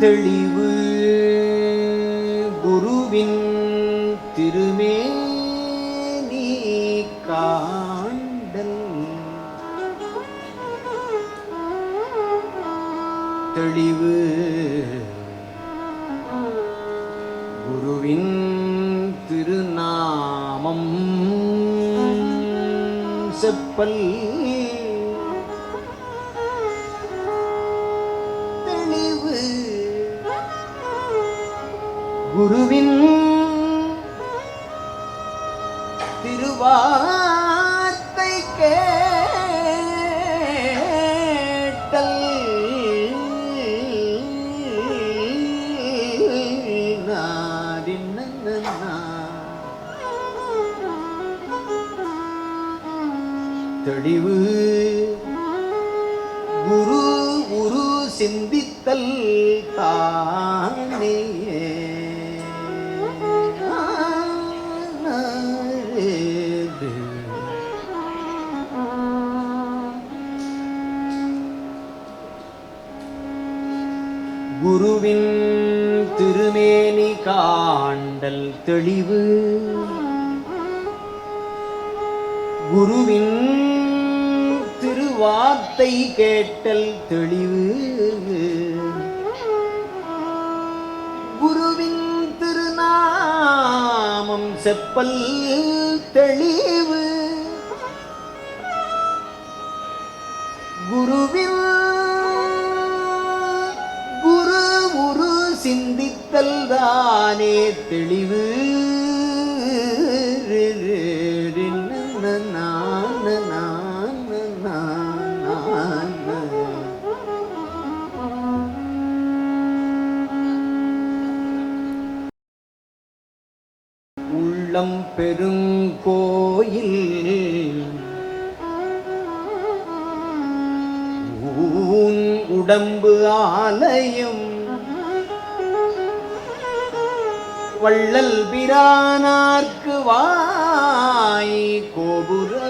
தெளிவு குருவின் திருமேனி காண்டல் தெளிவு குருவின் திருநாமம் செப்பல் குருவின் திருவார்த்தை கேட்டல் நாடினன்னா. தெளிவு குரு குரு சிந்தித்தல் தானே குருவின் திருமேனி காண்டல் தெளிவு. குருவின் திருவார்த்தை கேட்டல் தெளிவு. குருவின் திருநாமம் செப்பல் தெளிவு. தெளிவு. உள்ளம் பெருங்கோயில். ஊன் உடம்பு ஆலயம். வள்ளல் பிரானார்க்கு வாய் கோபுரவாசல்.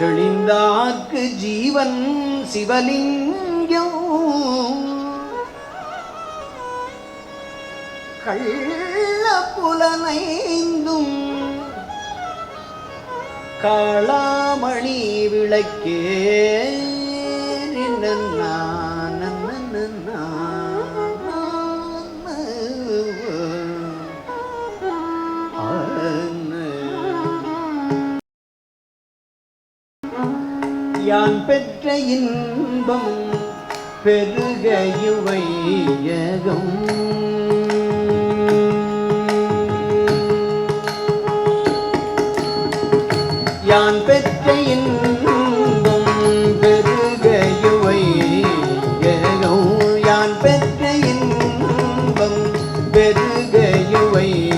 தெளிந்தார்க்கு ஜீவன் சிவலிங்கம். கள்ள புலனைந்தும் காளாமணி விளக்கே. யான் பெற்ற இன்பம் பெருகையுவையகம் யான் companhia.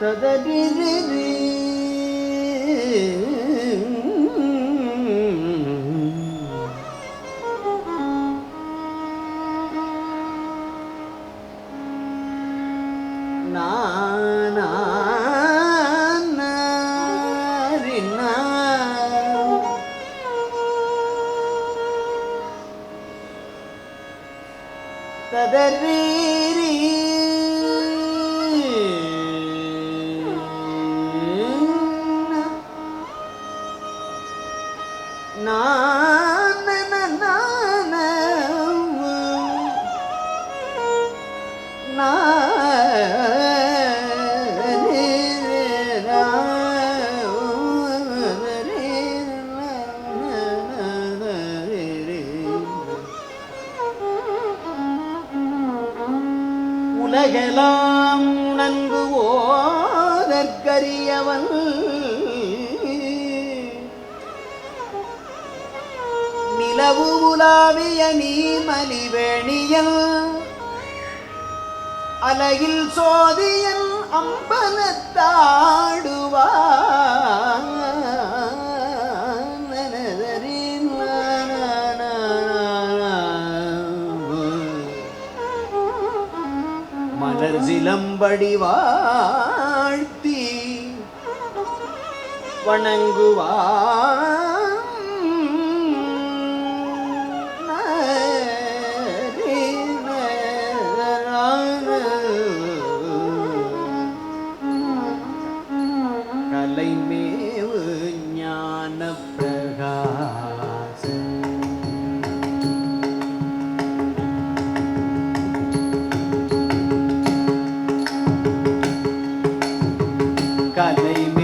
ತದಬಿರಿ ததறி நன்கு ஓதற்கரியவன். நிலவு உலாவிய நீமலிவேணியல் அலகில் சோதியன் அம்பலத்தாடுவான் மலர் வாழ்த்தி வணங்குவார். கதை